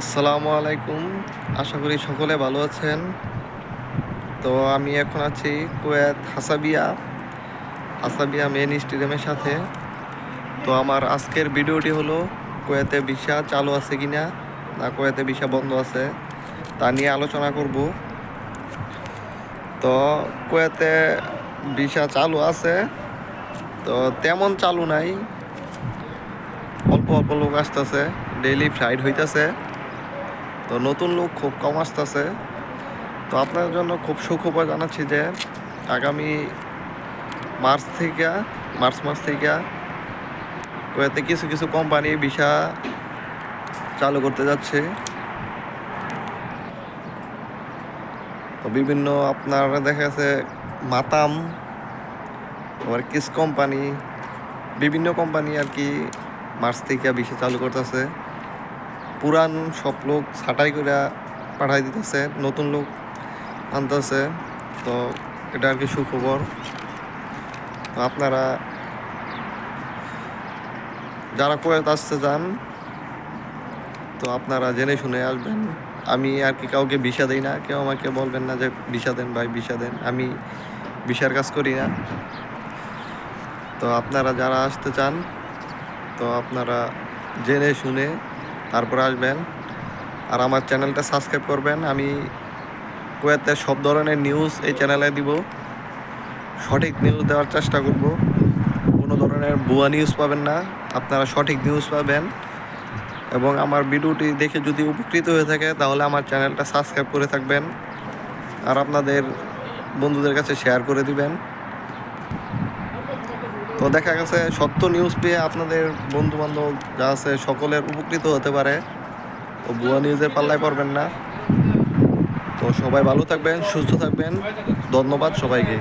আসসালামু আলাইকুম। আশা করি সকলে ভালো আছেন। তো আমি এখন আছি কুয়েত হাসাবিয়া হাসাবিয়া মেন স্টেডিয়ামের সাথে। তো আমার আজকের ভিডিওটি হলো কুয়েতে ভিসা চালু আছে কিনা না কুয়েতে ভিসা বন্ধ আছে তা নিয়ে আলোচনা করব। তো কুয়েতে ভিসা চালু আছে। তো তেমন চালু নাই। অল্প অল্প লোক আসতেছে ডেইলি ফ্লাইট হইতেছে। তো নতুন লোক খুব কম আসতেছে। তো আপনার জন্য খুব সুখবর জানাচ্ছি যে আগামী মার্চ থেকে, মার্চ মাস থেকে কুয়েতে কিছু কিছু কোম্পানি ভিসা চালু করতে যাচ্ছে। তো বিভিন্ন আপনার দেখা যাচ্ছে মাতাম, আবার কিস কোম্পানি, বিভিন্ন কোম্পানি আর কি মার্চ থেকে ভিসা চালু করতেছে। পুরান সব লোক ছাঁটাই করে পাঠাই দিতেছে, নতুন লোক আনতেছে। তো এটা আর কি সুখবর। তো আপনারা যারা কুয়েত আসতে চান তো আপনারা জেনে শুনে আসবেন। আমি আর কি কাউকে ভিসা দিই না, কেউ আমাকে বলবেন না যে ভিসা দেন ভাই, ভিসা দেন। আমি ভিসার কাজ করি না। তো আপনারা যারা আসতে চান, তো আপনারা জেনে শুনে তারপরে আসবেন। আর আমার চ্যানেলটা সাবস্ক্রাইব করবেন। আমি কুয়েতে সব ধরনের নিউজ এই চ্যানেলে দিব। সঠিক নিউজ দেওয়ার চেষ্টা করব। কোনো ধরনের ভুয়া নিউজ পাবেন না। আপনারা সঠিক নিউজ পাবেন। এবং আমার ভিডিওটি দেখে যদি উপকৃত হয়ে থাকে, তাহলে আমার চ্যানেলটা সাবস্ক্রাইব করে থাকবেন। আর আপনাদের বন্ধুদের কাছে শেয়ার করে দিবেন। তো দেখা গেছে, সত্য নিউজ পেয়ে আপনাদের বন্ধু বান্ধব যা আছে সকলের উপকৃত হতে পারে। তো বুয়া নিউজের পাল্লায় পড়বেন না। তো সবাই ভালো থাকবেন, সুস্থ থাকবেন। ধন্যবাদ সবাইকে।